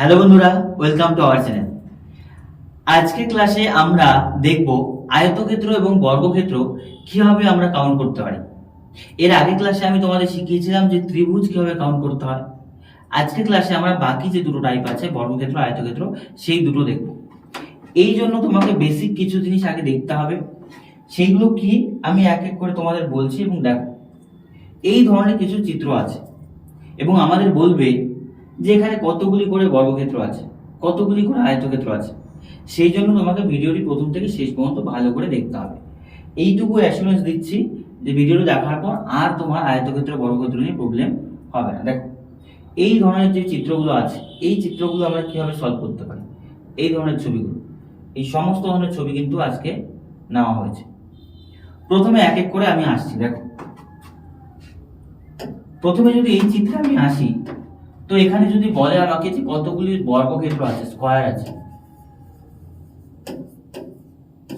Hello বন্ধুরা welcome to our channel আজকের ক্লাসে আমরা দেখব আয়তক্ষেত্র এবং বর্গক্ষেত্র কীভাবে আমরা কাউন্ট করতে পারি। এর আগে ক্লাসে আমি তোমাদের শিখিয়েছিলাম যে ত্রিভুজ কীভাবে কাউন্ট করতে হয়। আজকের ক্লাসে আমরা বাকি যে দুটো টাইপ আছে, বর্গক্ষেত্র, আয়তক্ষেত্র, সেই দুটো দেখব। এই জন্য তোমাকে বেসিক কিছু জিনিস আগে দেখতে হবে। সেইগুলো কি আমি এক এক করে তোমাদের বলছি এবং দেখো। এই ধরনের কিছু চিত্র আছে এবং আমাদের বলবে যে এখানে কতগুলি করে বর্গক্ষেত্র আছে, কতগুলি করে আয়তক্ষেত্র আছে, সেই জন্য তোমাকে ভিডিওটি প্রথম থেকে শেষ পর্যন্ত ভালো করে দেখতে হবে। এইটুকু অ্যাসুরেন্স দিচ্ছি যে ভিডিওটি দেখার পর আর তোমার আয়তক্ষেত্র বর্গক্ষেত্র নিয়ে প্রবলেম হবে না। দেখো, এই ধরনের যে চিত্রগুলো আছে, এই চিত্রগুলো আমরা কীভাবে সলভ করতে পারি? এই ধরনের ছবিগুলো, এই সমস্ত ধরনের ছবি কিন্তু আজকে নেওয়া হয়েছে। প্রথমে এক এক করে আমি আসছি, দেখো। প্রথমে যদি এই চিত্রে আমি আসি তো এখানে যদি বলে আমাকে যে কতগুলি বর্গক্ষেত্র আছে স্কোয়ার আছে।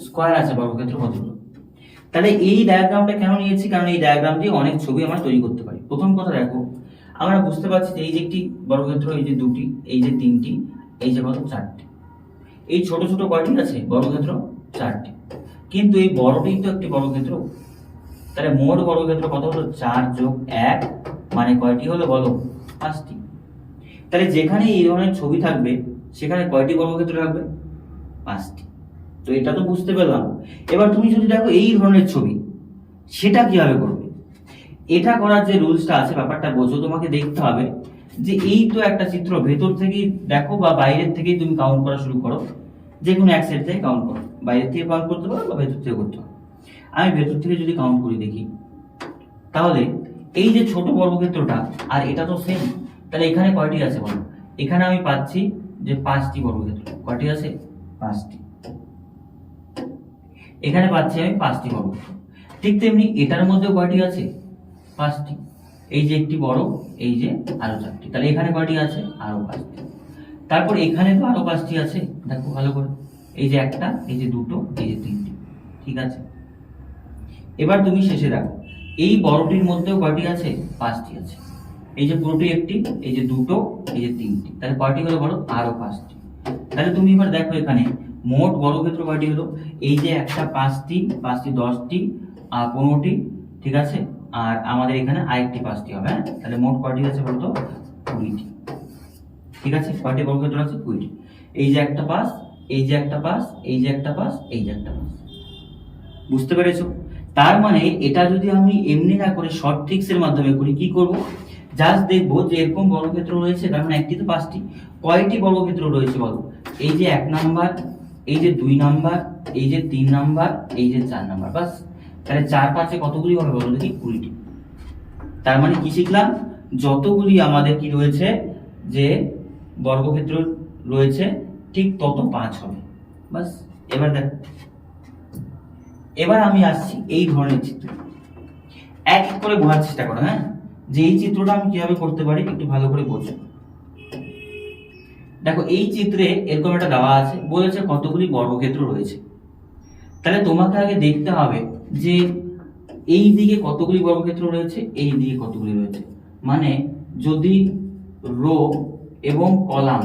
স্কোয়ার আছে বর্গক্ষেত্র কতগুলো? তাহলে এই ডায়াগ্রামটা কেন নিয়েছি? কারণ এই ডায়াগ্রাম দিয়ে অনেক ছবি আমরা তৈরি করতে পারি। প্রথম কথা দেখো, আমরা বুঝতে পারছি যে এই যে একটি বর্গক্ষেত্র, এই যে দুটি, এই যে তিনটি, এই যে কত? চারটি। এই ছোট ছোট কয়টি আছে? বর্গক্ষেত্র চারটি। কিন্তু এই বড়টি তো একটি বর্গক্ষেত্র। তাহলে মোট বর্গক্ষেত্র কত হলো? চার যোগ এক মানে কয়টি হলো বলো? পাঁচটি। তাহলে যেখানে এই ধরনের ছবি থাকবে, সেখানে কয়টি বর্গক্ষেত্র থাকবে? পাঁচটি। তো এটা তো বুঝতে পেলাম। এবার তুমি যদি দেখো এই ধরনের ছবি, সেটা কীভাবে করবে? এটা করার যে রুলসটা আছে, ব্যাপারটা বোঝো, তোমাকে দেখতে হবে যে এই তো একটা চিত্র, ভেতর থেকেই দেখো বা বাইরের থেকেই তুমি কাউন্ট করা শুরু করো। যে কোনো এক সাইড থেকে কাউন্ট করো। বাইরের থেকে কাউন্ট করতে পারো বা ভেতর থেকে করতে পারো। আমি ভেতর থেকে যদি কাউন্ট করি দেখি, তাহলে এই যে ছোট বর্গক্ষেত্রটা আর এটা তো সেম তাহলে এখানে কয়টি আছে বলো? এখানে আমি পাচ্ছি যে পাঁচটি বর্গক্ষেত্র। কয়টি আছে? পাঁচটি। এখানে পাচ্ছি আমি পাঁচটি বর্গক্ষেত্র। ঠিক তেমনি এটার মধ্যেও কয়টি আছে? পাঁচটি। এই যে একটি বড়, এই যে আরও চারটি। তাহলে এখানে কয়টি আছে? আরও পাঁচটি। তারপর এখানে তো আরও পাঁচটি আছে। দেখো ভালো করে। এই যে একটা, এই যে দুটো, এই যে তিনটি। ঠিক আছে? এবার তুমি শেষে দেখো। এই বড়টির মধ্যেও কয়টি আছে? পাঁচটি আছে। এই যে পুরোটি একটি, এই যে দুটো, এই যে তিনটি। তাহলে কয়টি হলো বলো? আরও পাঁচটি। তাহলে তুমি এবার দেখো এখানে, মোট বর্গক্ষেত্র কয়টি হলো? এই যে একটা পাঁচটি পাঁচটি দশটি, আর পনেরোটি, ঠিক আছে? আর আমাদের এখানে আরেকটি পাঁচটি হবে হ্যাঁ? তাহলে মোট কয়টি আছে বলতো? কুড়িটি। ঠিক আছে? কয়টি বর্গক্ষেত্র আছে? কুড়িটি। এই যে একটা পাস এই যে একটা পাস এই যে একটা পাস এই যে একটা পাস বুঝতে পেরেছ? তার মানে এটা যদি আমি এমনি না করে শর্ট ট্রিক্স এর মাধ্যমে করি, কি করব? জাস্ট দেখব যে এরকম বর্গক্ষেত্র রয়েছে, তার মানে একটি তো পাঁচটি। কয়টি বর্গক্ষেত্র রয়েছে বলো? এই যে এক নাম্বার, এই যে দুই নাম্বার, এই যে তিন নাম্বার, এই যে চার নাম্বার, বাস। তাহলে চার পাঁচে কতগুলি হবে বলো দেখি? কুড়িটি। তার মানে কি শিখলাম? যতগুলি আমাদের কি রয়েছে, যে বর্গক্ষেত্র রয়েছে, ঠিক তত পাঁচ হবে। বাস, এবার দেখ। এবার আমি আসছি এই ধরনের চিত্র। এক এক করে বোঝার চেষ্টা করো হ্যাঁ? যে এই চিত্রটা আমি কীভাবে করতে পারি একটু ভালো করে বোঝো। দেখো, এই চিত্রে এরকম একটা দেওয়া আছে, বলেছে কতগুলি বর্গক্ষেত্র রয়েছে। তাহলে তোমাকে আগে দেখতে হবে যে এই দিকে কতগুলি বর্গক্ষেত্র রয়েছে, এই দিকে কতগুলি রয়েছে। মানে যদি রো এবং কলাম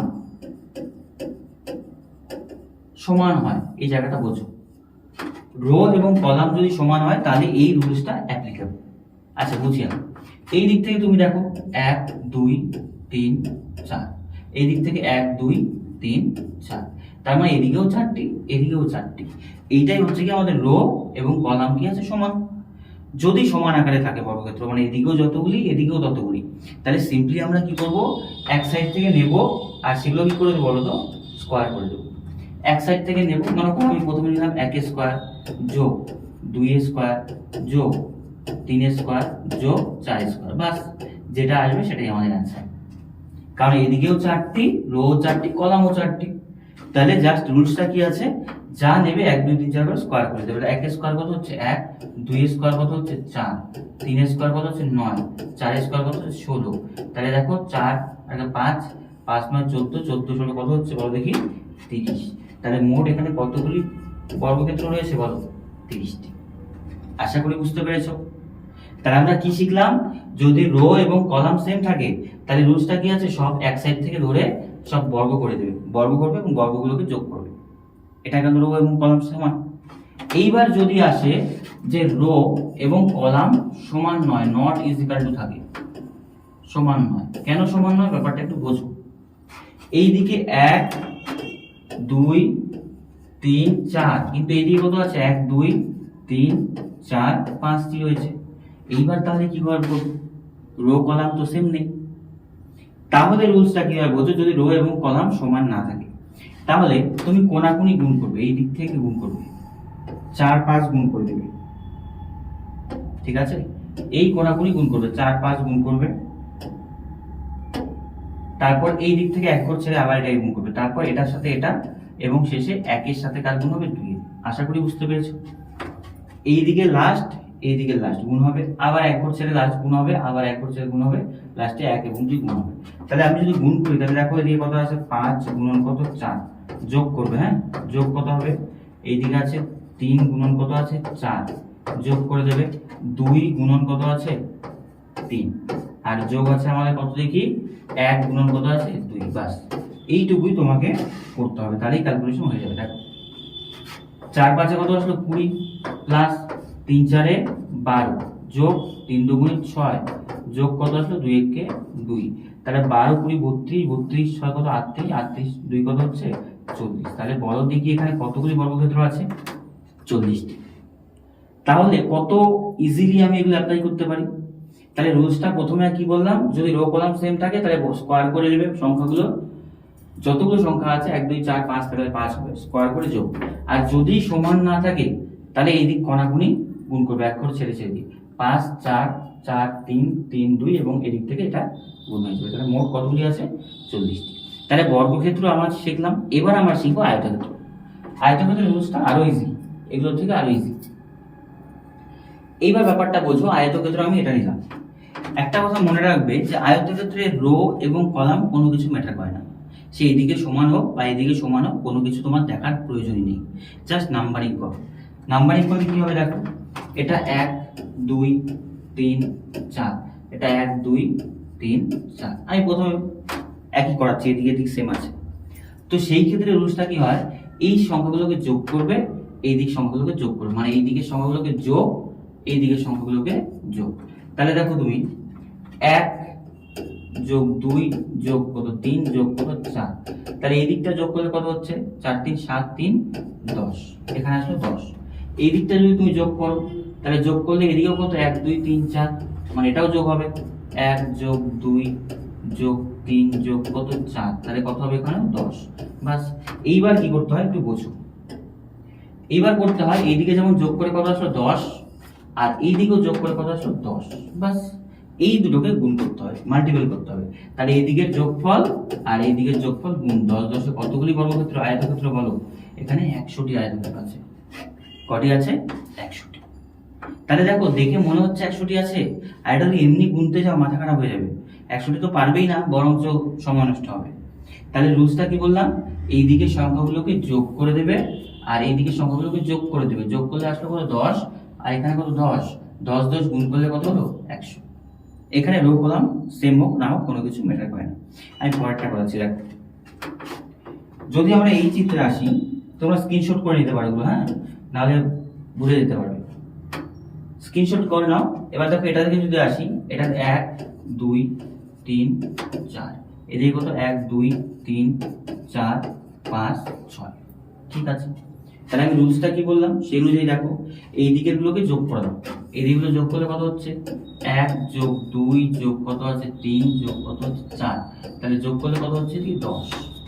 সমান হয়, এই জায়গাটা বোঝো। রো এবং কলাম যদি সমান হয়, তাহলে এই রুলসটা অ্যাপ্লিকেবল আচ্ছা বুঝি আমি এই দিক থেকে তুমি দেখো এক, দুই, তিন, চার। এই দিক থেকে এক, দুই, তিন, চার। তার মানে এদিকেও চারটি এদিকেও চারটি। এইটাই হচ্ছে কি আমাদের রো এবং কলাম কি আছে সমান? যদি সমান আকারে থাকে বর্গক্ষেত্র মানে এদিকেও যতগুলি, এদিকেও ততগুলি। তাহলে সিম্পলি আমরা কি করব? এক সাইড থেকে নেব, আর সেগুলো কি করে বলো তো? স্কোয়ার করে দেবো। এক সাইড থেকে নেব মনে আমি প্রথমে নিলাম এক স্কোয়ার যোগ দুই স্কোয়ার যোগ তিন স্কোয়ার যোগ চার স্কোয়ার, বাস। যেটা আসবে সেটাই আমাদের অ্যান্সার কারণ এদিকেও চারটি রো চারটি, কলামও চারটি। তাহলে জাস্ট রুলসটা কি আছে? যা নেবে এক, দুই, তিন, চার করে স্কোয়ার করে দেবে। এক স্কোয়ার কত হচ্ছে? এক। দুই স্কোয়ার কত হচ্ছে? চার। তিন স্কোয়ার কত হচ্ছে? নয়। চার স্কোয়ার কত হচ্ছে? ষোলো। তাহলে দেখো চার পাঁচ পাঁচ নয়, চোদ্দ চোদ্দ ষোলো কত হচ্ছে বলো দেখি? তিরিশ। তাহলে মোট এখানে কতগুলি বর্গক্ষেত্র রয়েছে বলো? তিরিশটি। আশা করি বুঝতে পেরেছ। তাহলে আমরা কি শিখলাম? যদি রো এবং কলাম সেম থাকে, তাহলে রুলসটা কি আছে? সব এক সাইড থেকে ধরে সব বর্গ করে দেবে। বর্গ করবে এবং বর্গগুলোকে যোগ করবে। এটা কেন রো এবং কলাম সমান। এইবার যদি আসে যে রো এবং কলাম সমান নয় নট ইজ ইকাল টু থাকে। সমান নয়। কেন সমান নয়? ব্যাপারটা একটু বোঝো। এইদিকে এক, দুই, তিন, চার। কিন্তু এইদিকে কত আছে? এক, দুই, তিন, চার পাঁচটি রয়েছে এইবার তাহলে কি করব? রো কলাম তো সেম নেই তাহলে রুলসটা কি হয়? বোঝো যদি রো এবং কলাম সমান না থাকে, তাহলে তুমি কোনাকুনি গুণ করবে, এই দিক থেকে গুণ করবে। চার পাঁচ গুণ করে দেবে। ঠিক আছে? এই কোনাকুনি গুণ করবে, চার পাঁচ গুণ করবে। তারপর এই দিক থেকে এক ঘর ছেড়ে আবার এটা গুণ করবে। তারপর এটার সাথে এটা এবং শেষে একের সাথে কার গুণ হবে? দুই আশা করি বুঝতে পেরেছ? এই দিকে লাস্ট এই দিকে লাস্ট গুণ হবে, আবার এক ঘর ছেড়ে লাস্ট গুণ হবে, আবার এক ঘর ছেড়ে গুণ হবে লাস্টে এক এবং দুই গুণ হবে। তাহলে আমি যদি গুণ করি, তাহলে দেখো এদিকে কত আছে? পাঁচ গুণন কত? চার। যোগ করবে হ্যাঁ? যোগ কত হবে? এই দিকে আছে তিন গুণন কত আছে? চার। যোগ করে দেবে, দুই গুণন কত আছে? তিন। আর যোগ আছে আমাদের কত দেখি? এক গুণন কত আছে? দুই। বাস এইটুকুই তোমাকে করতে হবে। তাহলেই ক্যালকুলেশন হয়ে যাবে। দেখো। চার পাঁচে কত আসলো? কুড়ি। প্লাস তিন চারে বারো যোগ তিন দুগুণে ছয় যোগ কত আসলো? দুই একে দুই। তাহলে বারো কুড়ি বত্রিশ বত্রিশ ছয় কত? আটত্রিশ আটত্রিশ দুই কত হচ্ছে? চল্লিশ। তাহলে বলো দেখি এখানে কতগুলি বর্গক্ষেত্র আছে? চল্লিশটি তাহলে কত ইজিলি আমি এগুলো অ্যাপ্লাই করতে পারি? তাহলে রুলসটা প্রথমে কি বললাম? যদি রো কলাম সেম থাকে তাহলে স্কোয়ার করে নেবে সংখ্যাগুলো। যতগুলো সংখ্যা আছে এক দুই চার পাঁচ তাহলে পাঁচ হবে। স্কোয়ার করে যোগ। আর যদি সমান না থাকে তাহলে এই দিক কণাগুনি গুণ করবে। এক করে ছেড়ে ছেড়ে দিই। পাঁচ, চার চার, তিন তিন, দুই এবং এদিক থেকে এটা গুণ হয়ে যাবে। তাহলে মোট কতগুলি আছে? চল্লিশটি। তাহলে বর্গক্ষেত্র আমার শিখলাম। এবার আমরা শিখব আয়তক্ষেত্র। আয়তক্ষেত্রের রুলসটা আরও ইজি এগুলোর থেকে আরও ইজি এইবার ব্যাপারটা বোঝো, আয়তক্ষেত্র আমি এটা নিলাম। একটা কথা মনে রাখবে যে আয়তক্ষেত্রে রো এবং কলাম কোনো কিছু ম্যাটার করে না। সে এদিকে সমান হোক বা এদিকে সমান হোক, কোনো কিছু তোমার দেখার প্রয়োজনই নেই। জাস্ট নাম্বারিং করো। নাম্বারিং করলে কি হবে দেখো? এটা এক, দুই, তিন, চার। এটা এক, দুই, তিন, চার। আমি প্রথমে একই করাচ্ছি, এদিকে এদিক সেম আছে। তো সেই ক্ষেত্রে রুলসটা কি হয়? এই সংখ্যাগুলোকে যোগ করবে, এই দিক সংখ্যাগুলোকে যোগ করবে। মানে এই দিকের সংখ্যাগুলোকে যোগ, এই দিকের সংখ্যাগুলোকে যোগ। তাহলে দেখো তুমি, এক যোগ দুই যোগ কত? তিন যোগ কত? চার। তাহলে এই দিকটা যোগ করলে কত হচ্ছে? চার, তিন, সাত, তিন, দশ। এখানে আসলো দশ। এই দিকটা যদি তুমি যোগ করো তাহলে যোগ করলে এদিকেও কত? এক, দুই, তিন, চার। মানে এটাও যোগ হবে। এক যোগ দুই যোগ তিন যোগ কত? চার। তাহলে কত হবে এখানে দশ। বাস, এইবার কি করতে হয়? একটু বোঝো। এইবার করতে হয়, এইদিকে যেমন যোগ করে কত আসলো? দশ। আর এইদিকেও যোগ করে কত আসলো? দশ। বাস, এই দুটোকে গুণ করতে হবে মাল্টিপল করতে হবে। তাহলে এই দিকের যোগফল আর এই দিকের যোগফল গুণ দশ। দশে কতগুলি বর্গক্ষেত্র? আয়তক্ষেত্র বলো। এখানে একশোটি আয়তক্ষেত্র আছে। কটি আছে? একশোটি। তাহলে দেখো, দেখে মনে হচ্ছে একশোটি আছে, আর এটা যদি এমনি গুনতে যাও, মাথা খারাপ হয়ে যাবে। একশোটি তো পারবেই না, বরঞ্চ সময় নষ্ট হবে। তাহলে রুলসটা কি বললাম? এই দিকের সংখ্যাগুলোকে যোগ করে দেবে, আর এই দিকের সংখ্যাগুলোকে যোগ করে দেবে। যোগ করলে আসলে কত? দশ, আর এখানে কত? দশ। দশ দশ গুণ করলে কত হলো? একশো। এখানে রো কলাম সেম হোক, না হোক, কোনো কিছু ম্যাটার করে না। আমি পরেরটা করাচ্ছি, দেখো। যদি আমরা এই চিত্রে আসি, তোমরা স্ক্রিনশট করে নিতে পারো হ্যাঁ? নাহলে ভুলে যেতে পারবে। স্ক্রিনশট করে নাও। এবার দেখো এটা থেকে যদি আসি, এটা এক, দুই, তিন, চার। এদিকে কত? এক, দুই, তিন, চার, পাঁচ, ছয়। ঠিক আছে? তাহলে আমি রুলসটা কি বললাম? সেই অনুযায়ী দেখো, এই দিকের গুলোকে যোগ করে দাও। এই দিকগুলো যোগ করলে কত হচ্ছে? এক যোগ দুই যোগ কত আছে? তিন যোগ কত হচ্ছে? চার। তাহলে যোগ করলে কত হচ্ছে? কি? দশ।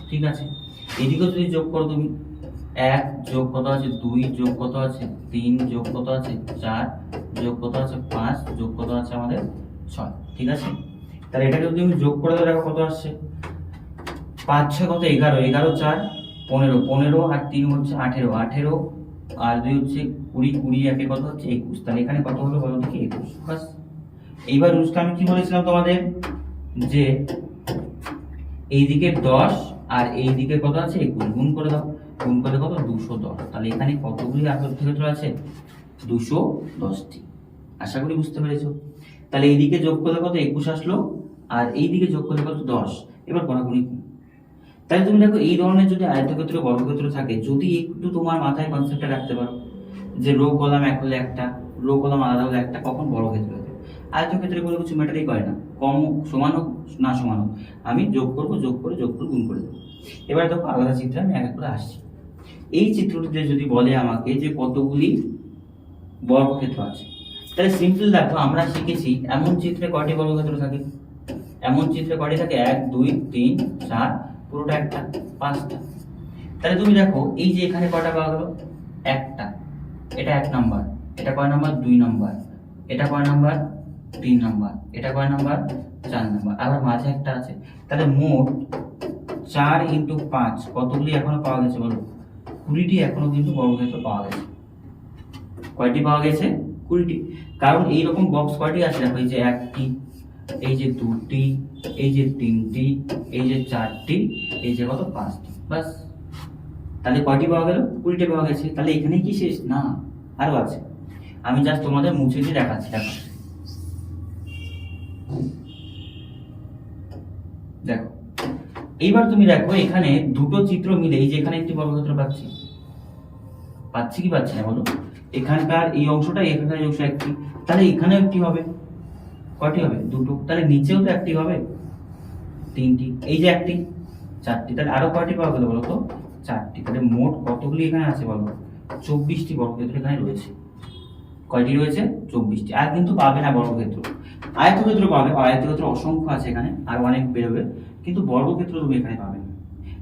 ঠিক আছে? এদিকেও যদি যোগ করো তুমি এক যোগ কত আছে? দুই যোগ কত আছে? তিন যোগ কত আছে? চার যোগ কত আছে? পাঁচ যোগ কত আছে আমাদের? ছয়। ঠিক আছে? তাহলে এটাকে যদি তুমি যোগ করে দাও, দেখো কত আসছে। পাঁচ, ছয় কত? এগারো। এগারো, চার, পনেরো। পনেরো আর তিন হচ্ছে আঠেরো। আঠেরো আর দুই হচ্ছে কুড়ি। কুড়ি একে কত হচ্ছে? একুশ। তাহলে এখানে কত হলো বলো দেখি? একুশ। বাস। এইবার রুলসটা আমি কি বলেছিলাম তোমাদের? যে এই দিকে দশ আর এই দিকে কত আছে? একুশ। গুণ করে দাও। গুণ করে কত? দুশো দশ। তাহলে এখানে কতগুলি আয়তক্ষেত্র আছে? দুশো দশটি। আশা করি বুঝতে পেরেছ? তাহলে এইদিকে যোগ করলে কত? একুশ আসলো। আর এই দিকে যোগ করলে কত? দশ। এবার কোনাকুনি? তাই তুমি দেখো, এই ধরনের যদি আয়তক্ষেত্র, বর্গক্ষেত্র থাকে, যদি একটু তোমার মাথায় কনসেপ্টটা রাখতে পারো, যে রো কলাম এক হলে একটা, রো কলাম আলাদা হলে একটা, কখন বর্গক্ষেত্র হবে আয়তক্ষেত্রে কোনো কিছু ম্যাটারই করে না। কম সমান হোক, না সমান হোক। আমি যোগ করব, যোগ করে যোগ করে, গুণ করে দেবো। এবার দেখো আলাদা চিত্রে আমি এক এক করে আসছি। এই চিত্রটিতে যদি বলে আমাকে যে কতগুলি বর্গক্ষেত্র আছে, তাহলে সিম্পল দেখো, আমরা শিখেছি এমন চিত্রে কয়টি বর্গক্ষেত্র থাকে? এমন চিত্রে কয়টি থাকে? এক, দুই, তিন, চার, পুরোটা একটা, পাঁচটা। তাহলে তুমি দেখো, এই যে এখানে কয়টা পাওয়া গেল? একটা। এটা এক নাম্বার। এটা কয় নাম্বার? দুই নাম্বার। এটা কয় নাম্বার? তিন নাম্বার। এটা কয় নাম্বার? চার নাম্বার। আবার মাঝে একটা আছে। তাহলে মোট চার ইন্টু পাঁচ, কতগুলি এখনও পাওয়া গেছে বলো? কুড়িটি এখনও কিন্তু বর্গক্ষেত্র পাওয়া গেছে। কয়টি পাওয়া গেছে? কুড়িটি। কারণ এইরকম বক্স কয়টি আছে? দেখো, এই যে একটি, এই যে দুটি, এই যে তিনটি, এই যে চারটি, এই যে কত? পাঁচটি। বাস তাহলে কয়টি পাওয়া গেল? কুড়িটি পাওয়া গেছে। তাহলে এখানে কি শেষ? না আরও আছে। আমি জাস্ট তোমাদের মুছে দিয়ে দেখাচ্ছি, দেখো। দেখো, এইবার তুমি দেখো, এখানে দুটো চিত্র মিলে, এই যে এখানে একটি বর্গক্ষেত্র পাচ্ছি। পাচ্ছি কি পাচ্ছি না বলো এখানকার এই অংশটা, এখানকার অংশ একটি। তাহলে এখানেও একটি হবে। কয়টি হবে? দুটো। তাহলে নিচেও তো একটি হবে। তিনটি। এই যে একটি, চারটি। তাহলে আরও কয়টি পাওয়া গেল বলো তো চারটি। তাহলে মোট কতগুলি এখানে আছে বলো? চব্বিশটি বর্গক্ষেত্র এখানে রয়েছে। কয়টি রয়েছে? চব্বিশটি। আর কিন্তু পাবে না বর্গক্ষেত্র। আয়তক্ষেত্র পাবে। আয়তক্ষেত্র অসংখ্য আছে এখানে। আর অনেক বেরোবে। কিন্তু বর্গক্ষেত্র তুমি এখানে পাবে না।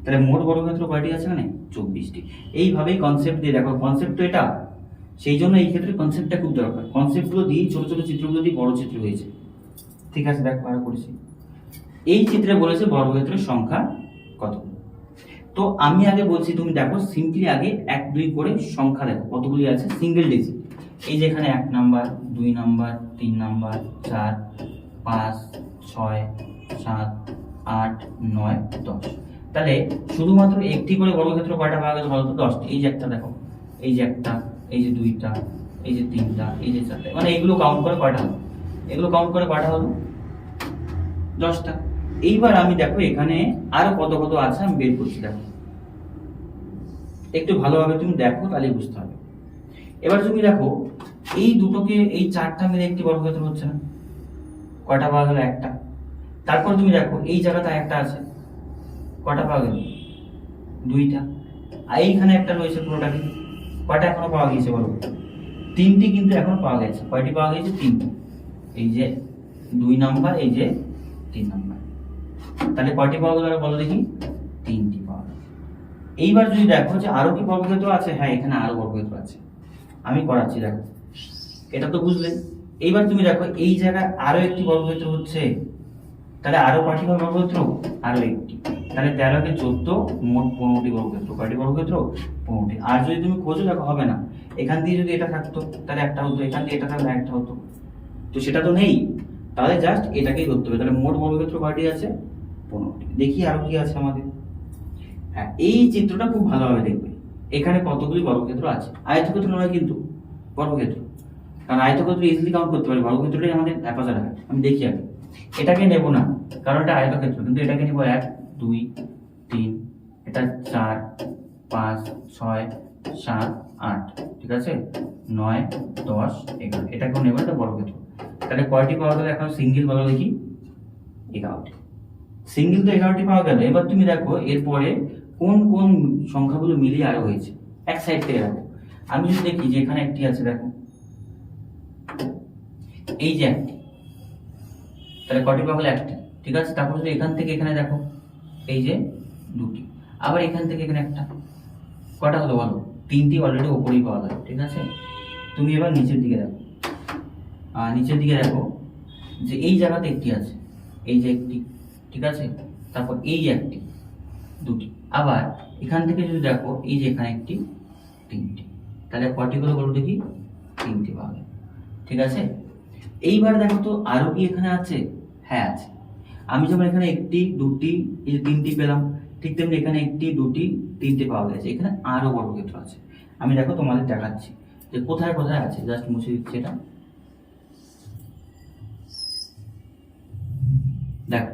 তাহলে মোট বর্গক্ষেত্র কয়টি আছে এখানে? চব্বিশটি। এইভাবেই কনসেপ্ট দিয়ে দেখো কনসেপ্ট তো এটা। সেই জন্য এই ক্ষেত্রে কনসেপ্টটা খুব দরকার। কনসেপ্টগুলো দিয়েই ছোট ছোট চিত্রগুলো দিয়ে বড় চিত্র হয়েছে। ঠিক আছে, দেখো আরও করেছি। এই চিত্রে বলেছে বর্গক্ষেত্রের সংখ্যা কত? তো আমি আগে বলছি, তুমি দেখো সিম্পলি আগে এক দুই করে সংখ্যা দেখো, কতগুলি আছে? সিঙ্গেল ডিজিট এই যেখানে এক নাম্বার, দুই নাম্বার, তিন নাম্বার, চার, পাঁচ, ছয়, সাত, আট, নয়, দশ। তাহলে শুধুমাত্র একটি করে বর্গক্ষেত্র কয়টা পাওয়া গেছে বলতো? দশটি। এই যে একটা দেখো। এই যে একটা, এই যে দুইটা, এই যে তিনটা, এই যে চারটা। মানে এগুলো কাউন্ট করে কয়টা হলো? এগুলো কাউন্ট করে কয়টা হলো? দশটা। এইবার আমি দেখো, এখানে আরও কত কত আছে আমি বের করছি, দেখো। একটু ভালোভাবে তুমি দেখো তাহলে বুঝতে হবে এবার তুমি দেখো, এই দুটোকে, এই চারটা মিলে একটি বর্গক্ষেত্র হচ্ছে না। কয়টা পাওয়া গেল? একটা। তারপর তুমি দেখো, এই জায়গাটা একটা আছে। কয়টা পাওয়া গেল? দুইটা। আর এইখানে একটা রয়েছে পুরোটাকে কয়টা এখনও পাওয়া গেছে বলো? তিনটি কিন্তু এখন পাওয়া গেছে। কয়টি পাওয়া গেছে তিনটি। এই যে দুই নাম্বার, এই যে তিন নাম্বার। তাহলে কয়টি পাওয়া গেল বলো দেখি। তিনটি পাওয়া গেল। এইবার যদি দেখো যে আরও কি বর্গক্ষেত্র আছে? হ্যাঁ এখানে আরও বর্গক্ষেত্র আছে। আমি করাচ্ছি, দেখো। এটা তো বুঝলে। এইবার তুমি দেখো, এই জায়গায় আরও একটি বর্গক্ষেত্র হচ্ছে। তাহলে আরও কয়টি হবে বর্গক্ষেত্র? আরও একটি। তাহলে তেরোকে চোদ্দ মোট পনেরোটি বর্গক্ষেত্র। কয়টি বর্গক্ষেত্র? পনেরোটি। আর যদি তুমি খোঁজো, দেখো হবে না। এখান দিয়ে যদি এটা থাকতো, তাহলে একটা হতো, এখান দিয়ে এটা থাকলে একটা হতো। তো সেটা তো নেই। তাহলে জাস্ট এটাকেই ধরতে হবে। তাহলে মোট বর্গক্ষেত্র কয়টি আছে? পনেরোটি। দেখি আরও কি আছে আমাদের। হ্যাঁ এই চিত্রটা খুব ভালোভাবে দেখবে। এখানে কতগুলি বর্গক্ষেত্র আছে? আয়তক্ষেত্র নয় কিন্তু। বর্গক্ষেত্র। কারণ আয়তক্ষেত্র ইজিলি কাউন্ট করতে পারি বর্গক্ষেত্রটাই আমাদের অ্যাপাচার হয়। আমি দেখি আগে। এটাকে নেব না, কারণ এটা আয়তক্ষেত্র। কিন্তু এটাকে নেব এক। দুই, তিন, এটা চার, পাঁচ, ছয়, সাত, আট, ঠিক আছে? নয়, দশ, এগারো এটাকেও নেব এটা বর্গক্ষেত্র তাহলে কয়টি পাওয়া গেল? এখন সিঙ্গেল বলো দেখি এগারোটি। সিঙ্গেল তো এগারোটি পাওয়া গেল। এবার তুমি দেখো, এরপরে কোন কোন সংখ্যাগুলো মিলিয়ে আরও হয়েছে? এক সাইড থেকে দেখো আমি যদি দেখি যে এখানে একটি আছে, দেখো। এই যে একটি। তাহলে কটি পাওয়া গেল? একটা। ঠিক আছে? তারপর যদি এখান থেকে এখানে দেখো। এই যে দুটি। আবার এখান থেকে এখানে একটা। কটা হলো বলো? তিনটি অলরেডি ওপরেই পাওয়া গেল, ঠিক আছে? তুমি এবার নিচের দিকে দেখো। নিচের দিকে দেখো যে এই জায়গাতে একটি আছে, এই যে একটি, ঠিক আছে? তারপর এই যে একটি, দুটি। আবার এখান থেকে যদি দেখো, এই যে এখানে একটি, তিনটি। তাহলে কটি করে বলো দেখি? তিনটি পাওয়া ঠিক আছে? এইবার দেখো তো আরও কি এখানে আছে? হ্যাঁ আছে। আমি যেমন এখানে একটি, দুটি, এই যে তিনটি পেলাম, ঠিক তেমনি এখানে একটি, দুটি, তিনটে পাওয়া গেছে। এখানে আরও বর্গক্ষেত্র আছে। আমি দেখো তোমাদের দেখাচ্ছি যে কোথায় কোথায় আছে। জাস্ট মুছে দিচ্ছি এটা। দেখো,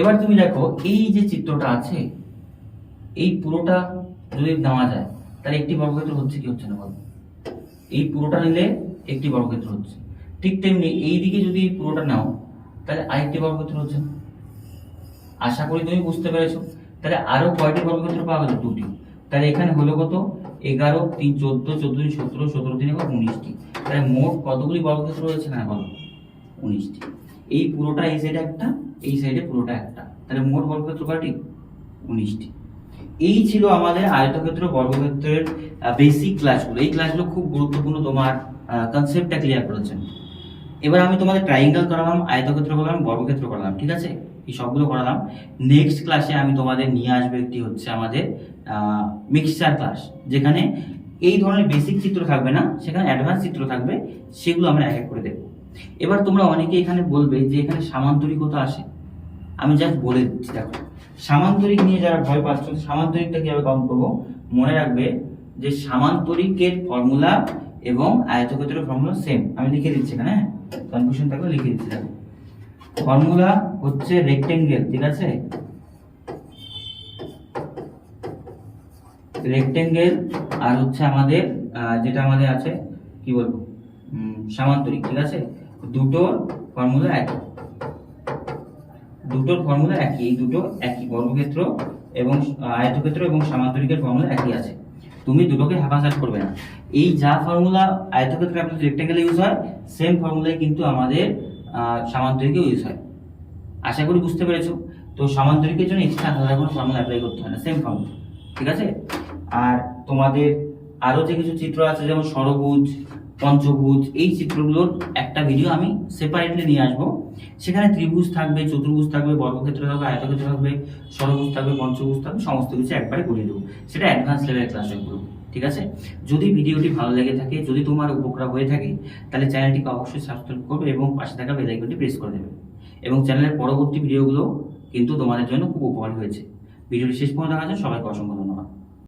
এবার তুমি দেখো, এই যে চিত্রটা আছে, এই পুরোটা যদি নেওয়া যায়, তাহলে একটি বর্গক্ষেত্র হচ্ছে কি হচ্ছে না বলো? এই পুরোটা নিলে একটি বর্গক্ষেত্র হচ্ছে। ঠিক তেমনি এই দিকে যদি পুরোটা নাও তাহলে আরেকটি বর্গক্ষেত্র হচ্ছে আশা করি তুমি বুঝতে পেরেছ। তাহলে আরও কয়টি বর্গক্ষেত্র পাওয়া গেল? দুটি। তাহলে এখানে হলো কত? এগারো, তিন, চোদ্দ চোদ্দ সতেরো সতেরো, তিন এবং উনিশটি। তাহলে মোট কতগুলি বর্গক্ষেত্র রয়েছে না বলো? উনিশটি। এই পুরোটা এই সাইডে একটা, এই সাইডে পুরোটা একটা। তাহলে মোট বর্গক্ষেত্র কয়টি? উনিশটি। এই ছিল আমাদের আয়তক্ষেত্র বর্গক্ষেত্রের বেসিক ক্লাসগুলো এই ক্লাসগুলো খুব গুরুত্বপূর্ণ, তোমার কনসেপ্টটা ক্লিয়ার করেছেন। এবার আমি তোমাদের ট্রাইঙ্গেল করালাম, আয়তক্ষেত্র করলাম, বর্গক্ষেত্র করালাম, ঠিক আছে? এই সবগুলো করালাম। নেক্সট ক্লাসে আমি তোমাদের নিয়ে আসব একটি হচ্ছে আমাদের মিক্সচার ক্লাস যেখানে এই ধরনের বেসিক চিত্র থাকবে না, সেখানে অ্যাডভান্স চিত্র থাকবে, সেগুলো আমরা এক এক করে দেবো এবার তোমরা অনেকে এখানে বলবে যে এখানে সামান্তরিকতা আসে। আমি জাস্ট বলে দিচ্ছি, দেখো। সামান্তরিক নিয়ে যারা ভয় পাচ্ছ, সামান্তরিকটা কীভাবে কাউন্ট করব? মনে রাখবে যে সামান্তরিকের ফর্মুলা এবং আয়তক্ষেত্রের ফর্মুলা সেম আমি লিখে দিচ্ছি এখানে কনফিউশন থাকলে লিখে দিচ্ছি দেখো ফর্মুলা হচ্ছে রেক্টেঙ্গেল ঠিক আছে? রেক্টেঙ্গেল আর হচ্ছে আমাদের যেটা আমাদের আছে, কি বলব? সামান্তরিক, ঠিক আছে? দুটোর ফর্মুলা একই। দুটোর ফর্মুলা একই, এই দুটো একই। বর্গক্ষেত্র এবং, আয়তক্ষেত্র এবং সামান্তরিকের ফর্মুলা একই আছে। তুমি দুটোকে হাফাসাট করবে না। এই যা ফর্মুলা আয়তক্ষেত্রে আপনাদের রেক্টেঙ্গেলে ইউজ হয় সেম ফর্মুলাই কিন্তু আমাদের আহ, সামান্তরিকে ইউজ হয়। আশা করি বুঝতে পেরেছ? তো সামান্তরিকের জন্য এক্সট্রা আলাদা কোনো ফর্মুলা অ্যাপ্লাই করতে হয় না সেম ফর্মুলা ঠিক আছে? আর তোমাদের আরও যে কিছু চিত্র আছে যেমন ষড়ভুজ পঞ্চভুজ এই চিত্রগুলোর একটা ভিডিও আমি সেপারেটলি নিয়ে আসব। সেখানে ত্রিভুজ থাকবে চতুর্ভুজ থাকবে বর্গক্ষেত্র থাকবে আয়তক্ষেত্র থাকবে ষড়ভুজ থাকবে পঞ্চভুজ থাকবে সমস্ত কিছু একবারে করিয়ে দেবো। সেটা অ্যাডভান্স লেভেলের ক্লাস হয়ে ঠিক আছে? যদি ভিডিওটি ভালো লেগে থাকে, যদি তোমার উপকার হয়ে থাকে, তাহলে চ্যানেলটিকে অবশ্যই সাবস্ক্রাইব করবে এবং পাশে থাকা বেল আইকনটি প্রেস করে দেবে। এবং চ্যানেলের পরবর্তী ভিডিওগুলো কিন্তু তোমাদের জন্য খুব উপকার হয়েছে। ভিডিওটি শেষ পর্যন্ত দেখার জন্য সবাইকে অসংখ্য ধন্যবাদ।